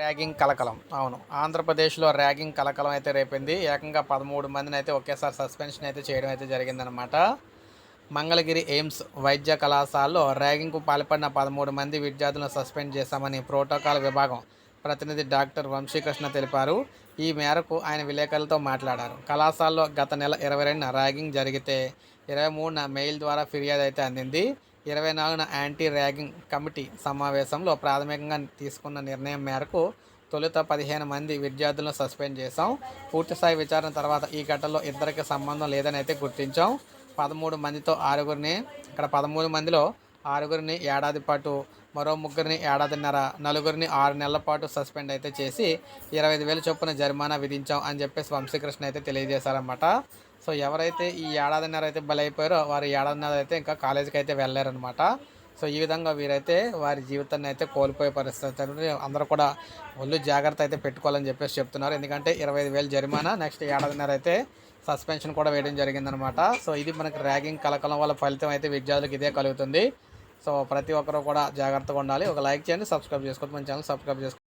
Ragging కలకలం. అవును. ఆంధ్రప్రదేశ్లో ర్యాగింగ్ కలకలం అయితే రేపింది. ఏకంగా పదమూడు మందిని అయితే ఒకేసారి సస్పెన్షన్ అయితే చేయడం అయితే జరిగిందనమాట మంగళగిరి ఎయిమ్స్ వైద్య కళాశాలలో ర్యాగింగ్కు పాల్పడిన పదమూడు మంది విద్యార్థులను సస్పెండ్ చేశామని ప్రోటోకాల్ విభాగం ప్రతినిధి డాక్టర్ వంశీకృష్ణ తెలిపారు. ఈ మేరకు ఆయన విలేకరులతో మాట్లాడారు. కళాశాలలో గత నెల ఇరవై రెండున ర్యాగింగ్ జరిగితే ఇరవై మూడున మెయిల్ ద్వారా ఫిర్యాదు అయితే అందింది. ఇరవై నాలుగున యాంటీ ర్యాగింగ్ కమిటీ సమావేశంలో ప్రాథమికంగా తీసుకున్న నిర్ణయం మేరకు తొలుత పదిహేను మంది విద్యార్థులను సస్పెండ్ చేశాం. పూర్తిస్థాయి విచారణ తర్వాత ఈ ఘటనలో ఇద్దరికి సంబంధం లేదని అయితే గుర్తించాం. పదమూడు మందితో ఆరుగురిని ఇక్కడ పదమూడు మందిలో ఆరుగురిని ఏడాది పాటు మరో ముగ్గురిని ఏడాదిన్నర నలుగురిని ఆరు నెలల పాటు సస్పెండ్ అయితే చేసి ఇరవై ఐదు వేల చొప్పున జరిమానా విధించాం అని చెప్పేసి వంశీకృష్ణ అయితే తెలియజేశారనమాట సో ఎవరైతే ఈ ఏడాదిన్నర అయితే బలైపోయారో వారు ఏడాదిన్నర అయితే ఇంకా కాలేజీకి అయితే వెళ్ళారనమాట సో ఈ విధంగా వీరైతే వారి జీవితాన్ని అయితే కోల్పోయే పరిస్థితి అందరూ కూడా ఒళ్ళు జాగ్రత్త అయితే పెట్టుకోవాలని చెప్పేసి చెప్తున్నారు. ఎందుకంటే ఇరవై ఐదు వేలు జరిమానా నెక్స్ట్ ఏడాదిన్నర అయితే సస్పెన్షన్ కూడా వేయడం జరిగిందనమాట సో ఇది మనకి ర్యాగింగ్ కలకలం వల్ల ఫలితం అయితే విద్యార్థులకు ఇదే కలుగుతుంది. సో ప్రతి ఒక్కరూ కూడా జాగ్రత్తగా ఉండాలి. ఒక లైక్ చేయండి సబ్స్క్రైబ్ చేసుకోవద్దు. మన ఛానల్ సబ్స్క్రైబ్ చేసుకోండి